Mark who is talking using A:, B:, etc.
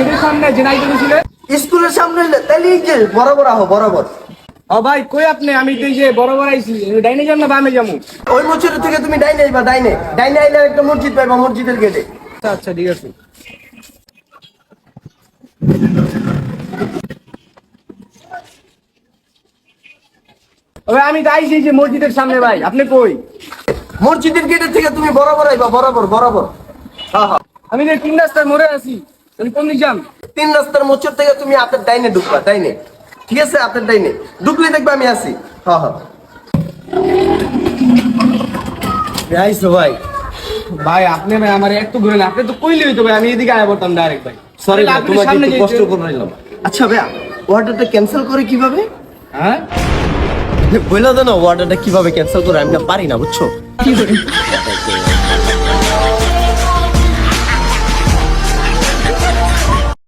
A: গেটের সামনে যে নাই
B: স্কুলের সামনে হইলে তাহলে এই যে বরাবর আহো বরাবর।
A: ও ভাই কই আপনি? আমি তো যে বড় আইছি। ডাইনে যাম না বামে যাব
B: ওই মসজিদ থেকে তুমি ডাইনে আইবা ডাইনে। ডাইনে আইলে একটা মসজিদ পাইবা মসজিদের গেটে।
A: আচ্ছা আচ্ছা ঠিক আছে। ওই আমি তো আইছি যে মসজিদের সামনে ভাই। আপনি কই?
B: মসজিদের গেটের থেকে তুমি বরাবর আইবা বরাবর বরাবর। হ্যাঁ হ্যাঁ
A: আমি যে তিন রাস্তায় মরে আছি। কোন দিক যাম
B: তিন রাস্তার মোচর থেকে তুমি হাতের ডাইনে ঢুকবা ডাইনে। ঠিক আছে ডাইনে। ঢুকলে দেখবা আমি আছি। হ্যাঁ হ্যাঁ ভাই।
A: ভাই আপনি ভাই আমার একটু আপনি তো কইলে হইতো ভাই আমি এদিকে আয়া পড়তাম ডাইরেক্ট ভাই।
B: সরি তোমাকে একটু কষ্ট করে নিলাম আচ্ছা ভাইয়া অর্ডারটা ক্যান্সেল করে কীভাবে?
A: হ্যাঁ?
B: বলে দাও না অর্ডারটা কীভাবে ক্যান্সেল করে আমি না পারি না বুঝছ?